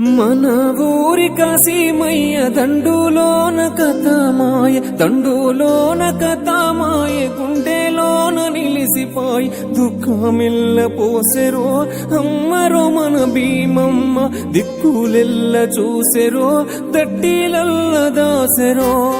మన ఊరి కాశీమయ్య దండులోన కథమాయ దండులోన కథమాయ గుండెలోన నిలిసిపోయి దుఃఖమిల్ల పోసెరో. అమ్మరో మన భీమమ్మ దిక్కులెల్ల చూసెరో తట్టిలల్ల దాసెరో.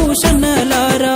భూషణలారా?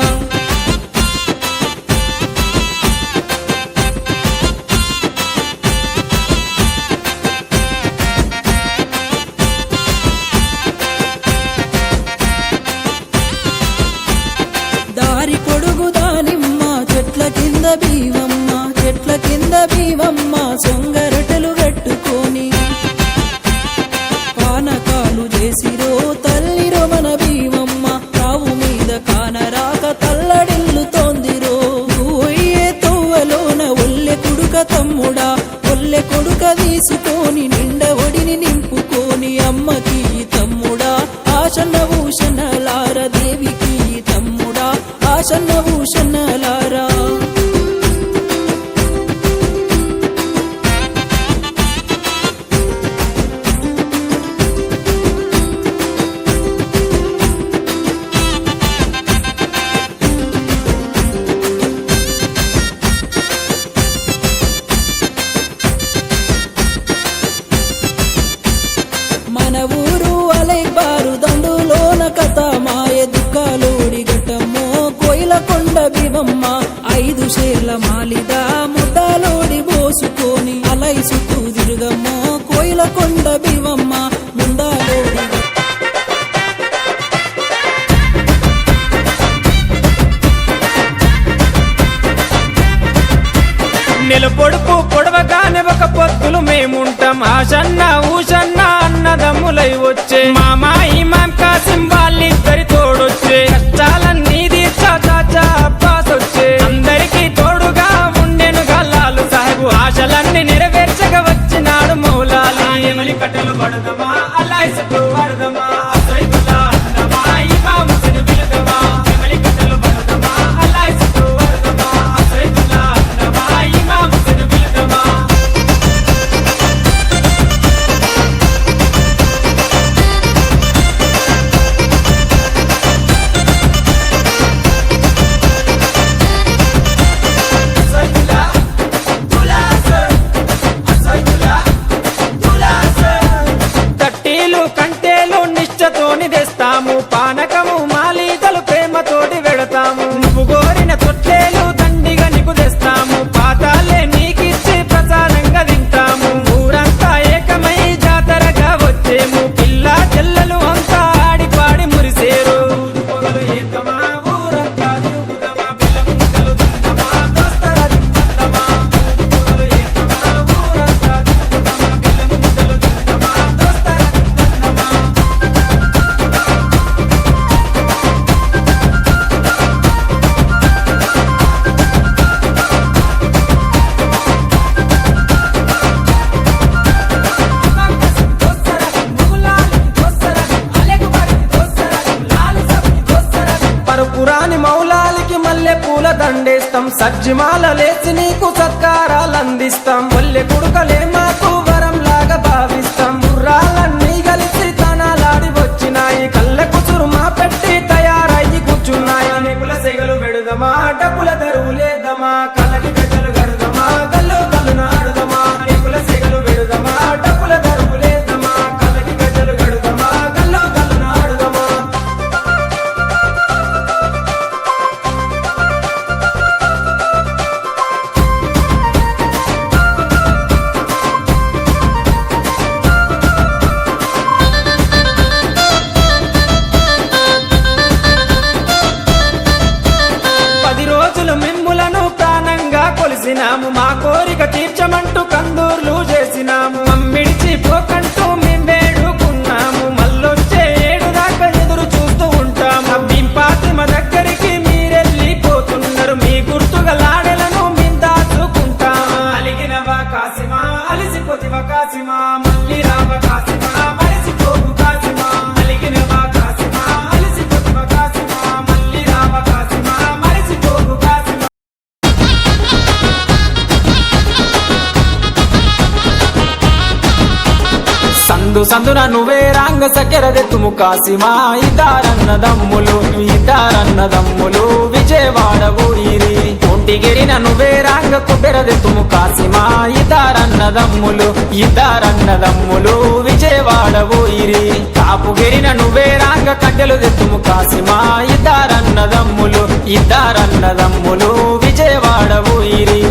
సందు సందున నువ్వే రాంగ సకెరదెత్తుము కాసిమా ఇదారన్న దమ్ములు ఇదారన్న దమ్ములు విజయవాడ ఊరి ఒంటిగిరిన నువ్వే రాంగ కుబెరదెత్తుము కాసిమా ఇదారన్న దమ్ములు ఇదారన్న దమ్ములు విజయవాడ ఊరి కాపుగిరిన నువ్వే రాంగ కట్టెలు దెత్తుము కాసిమా ఇదారన్న దమ్ములు ఇదారన్న దమ్ములు విజయవాడ ఊరి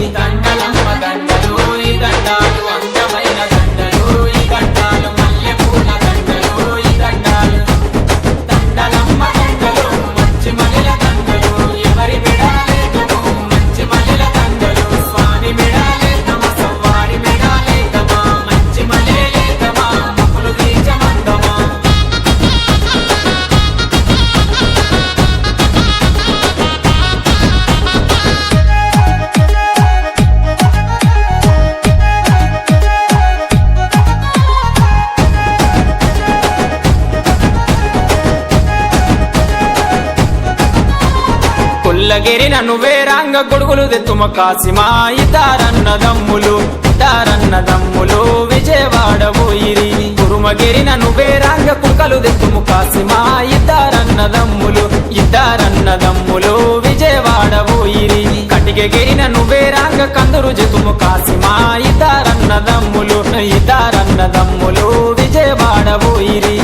కొల్లగిరిన నువ్వే రంగ గొడుగులు తెత్తుమ కాసిమా ఇతారన్న దమ్ములు ఇతారన్న దమ్ములు విజయవాడ పోయిరి. కురుమగిరిన నువ్వే రంగ కుక్కలు తెత్తుము కాసిమా ఇతారన్న దమ్ములు ఇతారన్న దమ్ములు విజయవాడ పోయిరి. కటిగగిరిన నువ్వే రంగ కందురు జతుము కాసిమా ఇతారన్న దమ్ములు ఇతారన్న దమ్ములు విజయవాడ పోయిరి.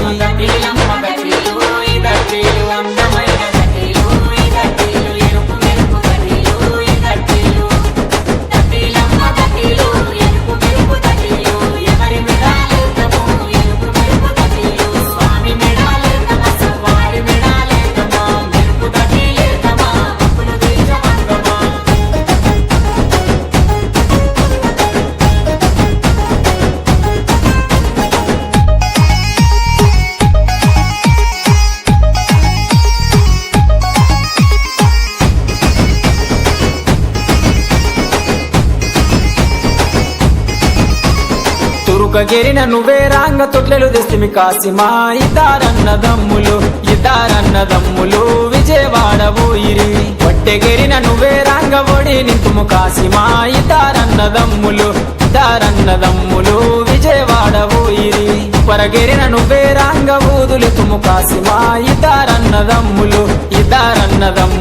గెరిన నువ్వే రాంగ తొట్లెలు తెస్తిమి కాసిమా. ఇదారన్న దమ్ములు ఇదారన్న దమ్ములు విజయవాడ ఊయిరి వట్టెగిరిన నువ్వే రాంగ ఒడి నింతుము కాసిమా. ఇదారన్న దమ్ములు ఇదారన్న దమ్ములు విజయవాడ ఊయిరి పరగిరిన నువ్వే రాంగ ఊదులెతుము కాసిమా. ఇదారన్న దమ్ములు ఇదారన్న దమ్ములు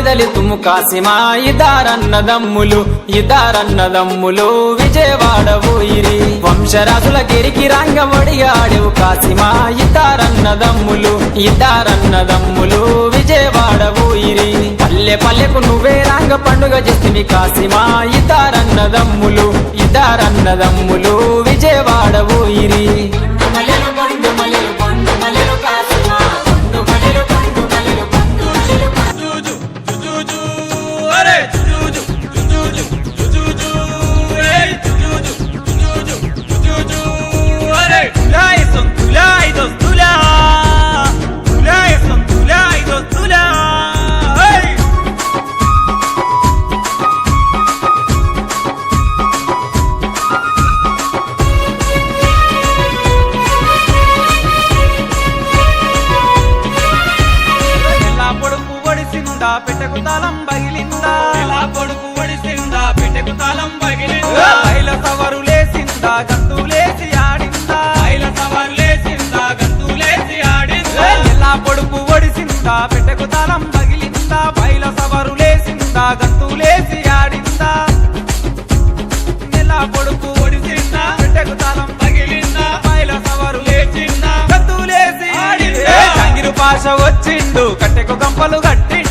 రంగ మాలిదలి తుమ్ము కాసిమా ఇదారన్న దమ్ములు దమ్ములు విజయవాడ ఊయిరి వంశరాజుల గిరికి రంగ కాసిమా ఇదారన్న దమ్ములు విజయవాడ ఊయిరి పల్లె పల్లె పల్లెకు నువ్వే రంగ పండుగ చేస్తుంది కాసిమా ఇద్దరన్నదమ్ములు ఇద్దరన్నదమ్ములు విజయవాడ ఊయిరి ఒడిసిందా పెట్టకు తాళం పగిలిందా? ఎలా పొడుపు ఒడిసిందా పెట్టకు తాళం పగిలిందా? బయల సవరు లేసిందా గంతులేసి ఆడిందా? బయల సవరు లేసిందా గంతులేసి ఆడిందా? ఎలా పొడుపు ఒడిసిందా పెట్టకు తాళం పగిలిందా? బయల సవరు లేసిందా గంతులేసి ఆడిందా? నెల పొడుపు ఒడిసిందా పెట్టకు తాళం పగిలిందా? బయల సవరు లేచిందా గంతులేసి ఆడిందా? కంగిరు పాష వచ్చిండు కట్టెకు గంపలు కట్టిండు.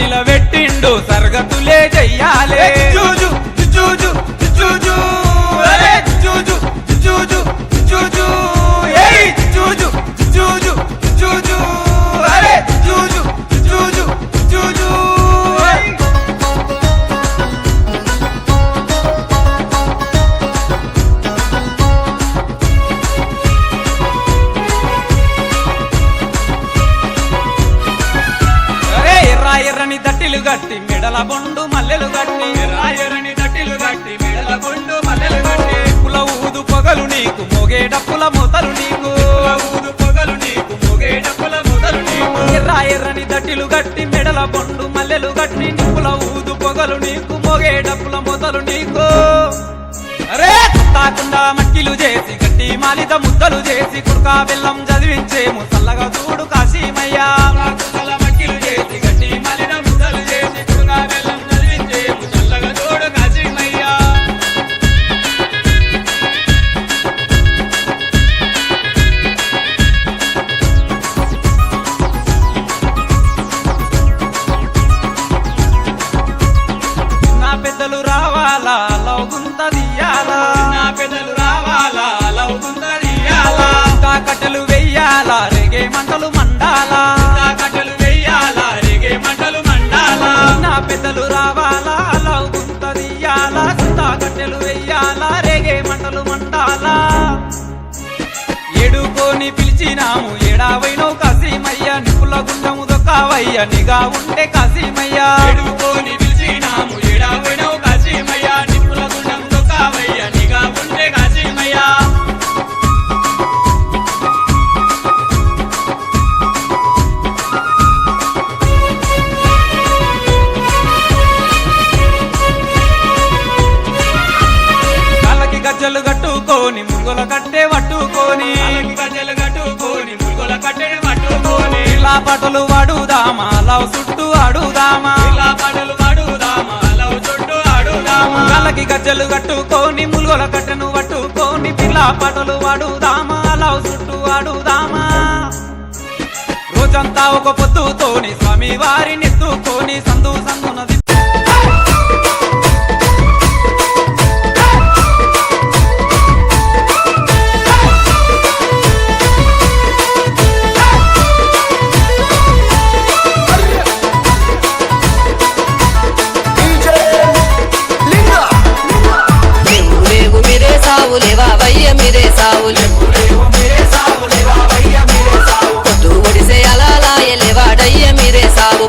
నిలబెట్టిండు సరగతులే చెయ్యాలే. దట్టిలు గట్టి మెడల బొండు మల్లెలు గట్టి రాయరని దట్టిలు గట్టి మెడల బొండు మల్లెలు గట్టి పుల ఊదు పొగలు నీకు మోగే డప్పుల నీకు. ఊదు పొగలు నీకు మోగే డప్పుల నీకు. రాయరని దట్టిలు గట్టి మెడల బొండు మల్లెలు గట్టి నిప్పుల ఊదు పొగలు నీకు మోగే డప్పుల మూతలు నీకు. అరే తాకుండా మట్టిలు చేసి గట్టి మాలిత ముద్దలు చేసి కుడుకా బెల్లం చదివించేము చల్లగా చూడు కాశీమయ్యా. పెద్దలు రావాలా? లవగుంత దియాలా నా పెద్దలు రావాలా? లవగుంత దియాలా కట్టెలు వెయ్యాలా రేగే మంటలు మండాలా? కట్టెలు వెయ్యాలా రేగే మంటలు నా పెద్దలు రావాలా? లవగుంత దియాలా కట్టెలు వెయ్యాలా? రేగే మంటలు మండాలా? ఏడుకోని పిలిచినాము ఏడావైనో కాశీమయ్య నిప్పుల గుండము దొక్కావయ్య నిగా ఉంటే కాశీమయ్య ఏడుకోని పిలిచినాము ఏడావైనో కట్టుకోని మురుగుల కట్టే పట్టుకోని గజ్జలు కట్టుకోని మురుగుల కట్టే పట్టుకోని. ఇలా పటలు వాడుదామా లవ్ చుట్టూ ఆడుదామా? ఇలా పాటలు వాడుదామా లవ్ చుట్టూ ఆడుదామా కాళ్ళకి గజ్జలు కట్టుకోని మురుగుల కట్టెను పట్టుకోని పిల్ల పటలు వాడుదామా లవ్ చుట్టూ ఆడుదామా? రోజంతా ఒక పొద్దుతోని స్వామి వారిని ఎత్తుకొని సందు సందునది సావులు పొద్దు ఒడిసే అలాలాయ లేవాడయ్య మీరే సావు.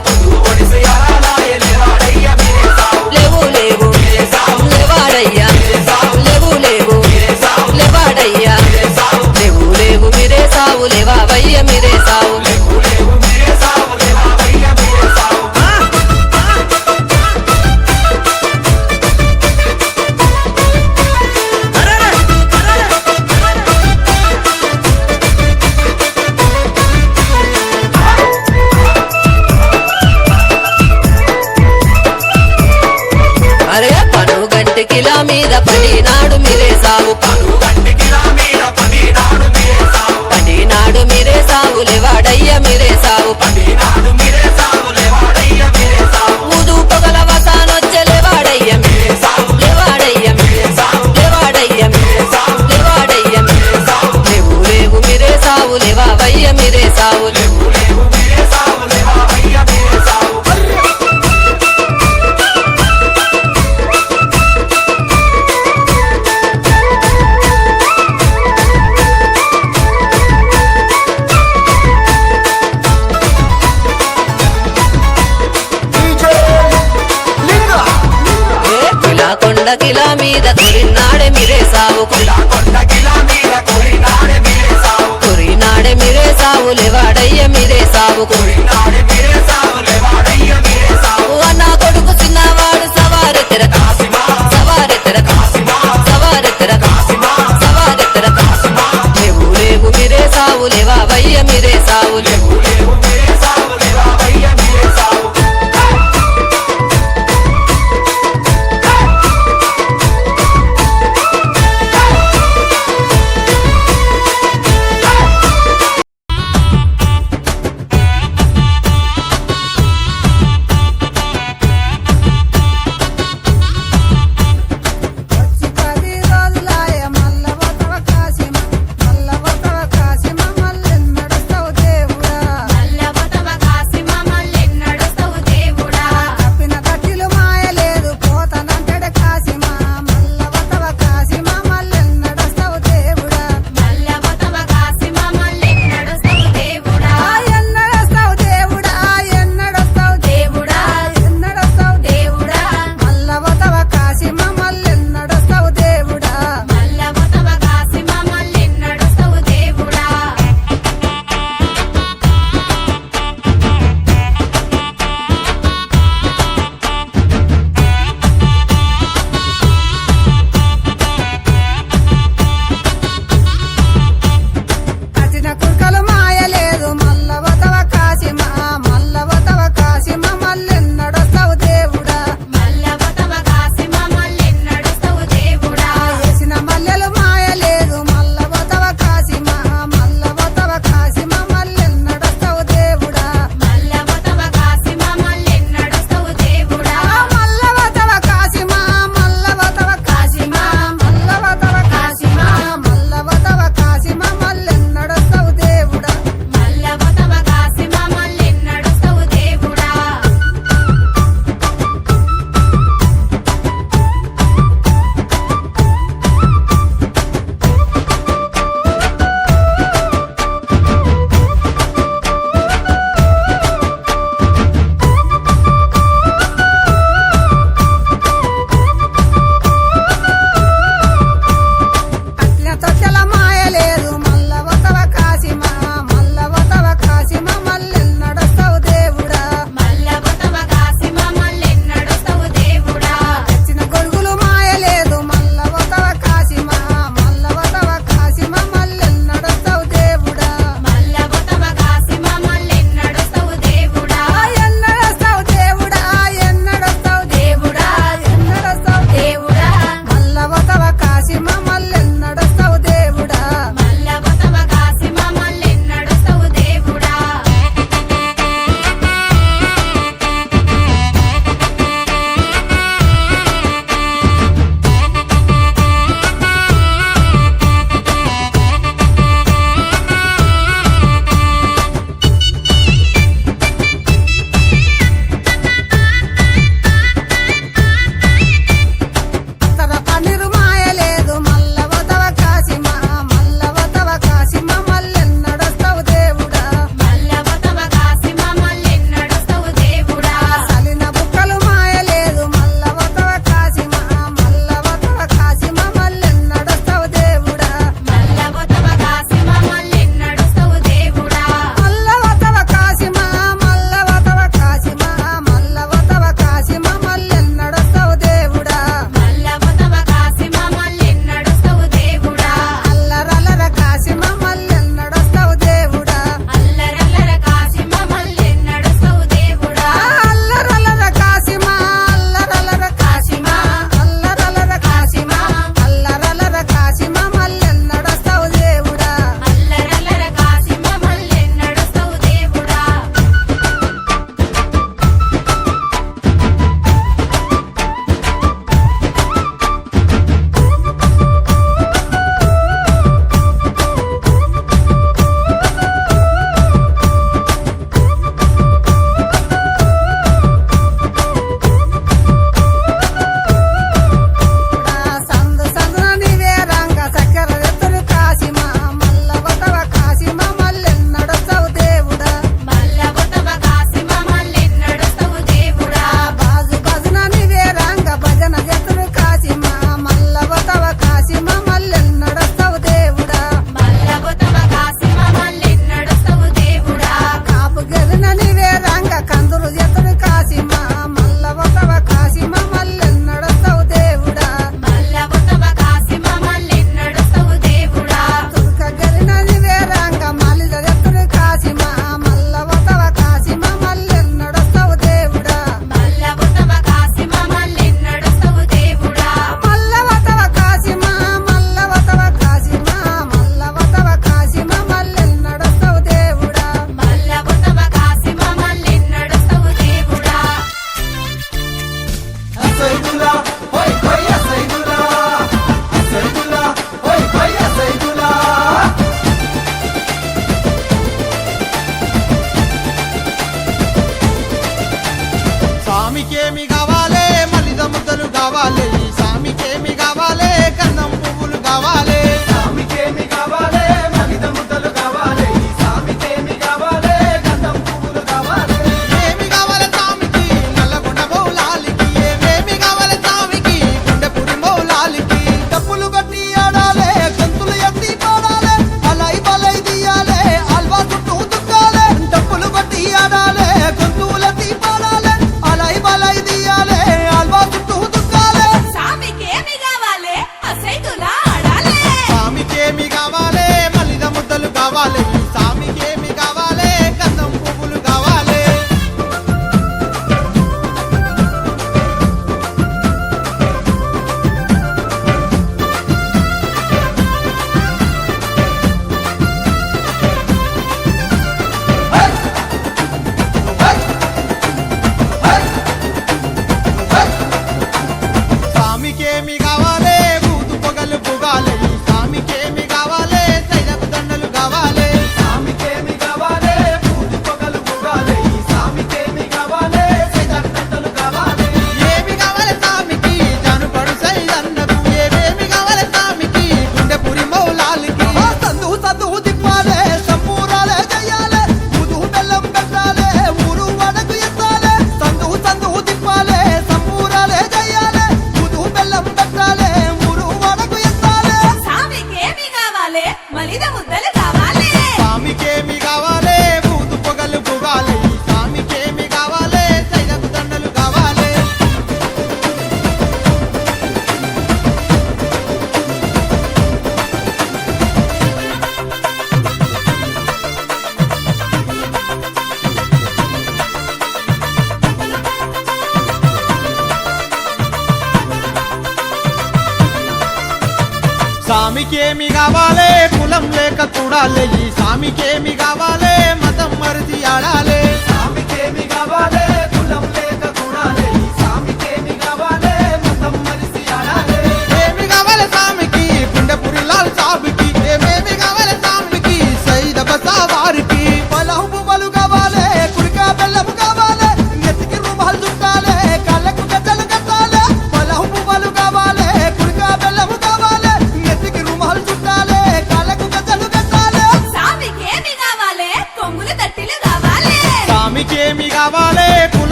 స్వామికేమి కావాలే? కులం లేక చూడాలే. ఈ స్వామికేమి కావాలే? మతం మరిది ఆడాలే. స్వామికేమి కావాలే?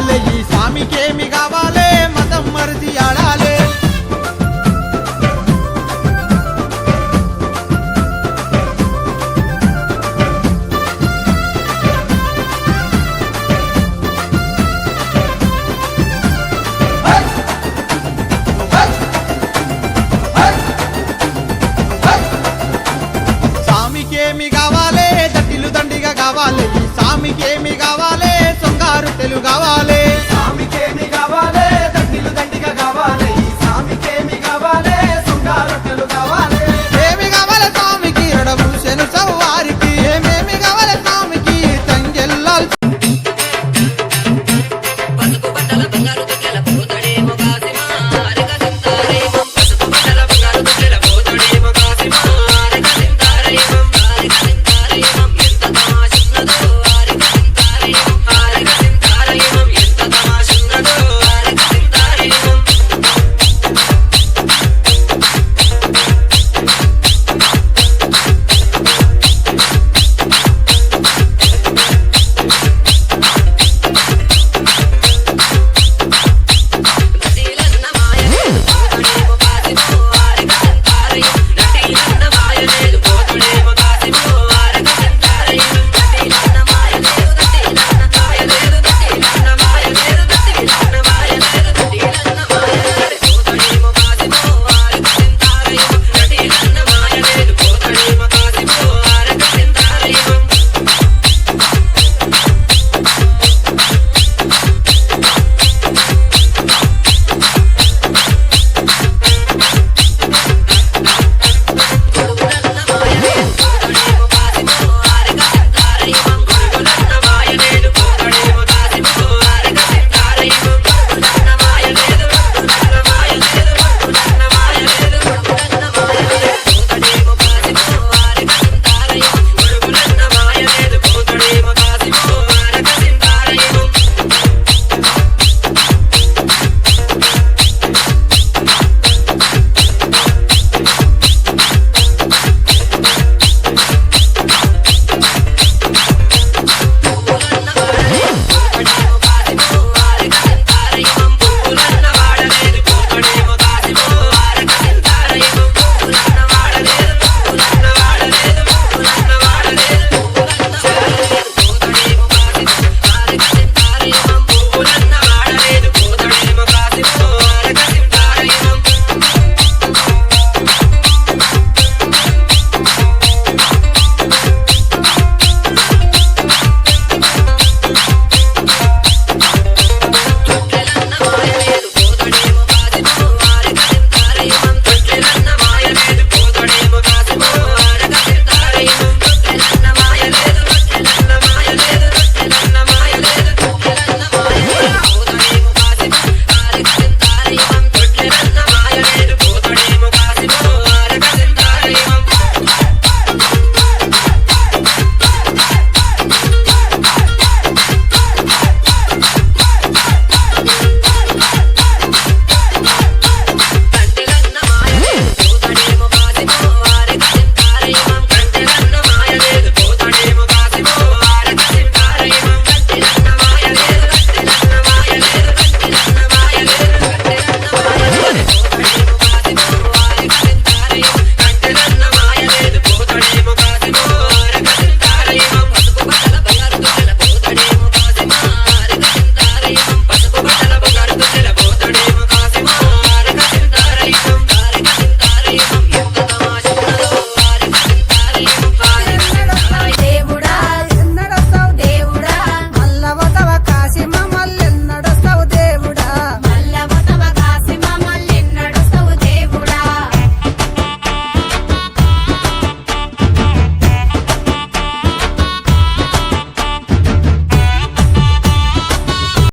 కావాలి. ఈ స్వామికి ఏమి కావాలి?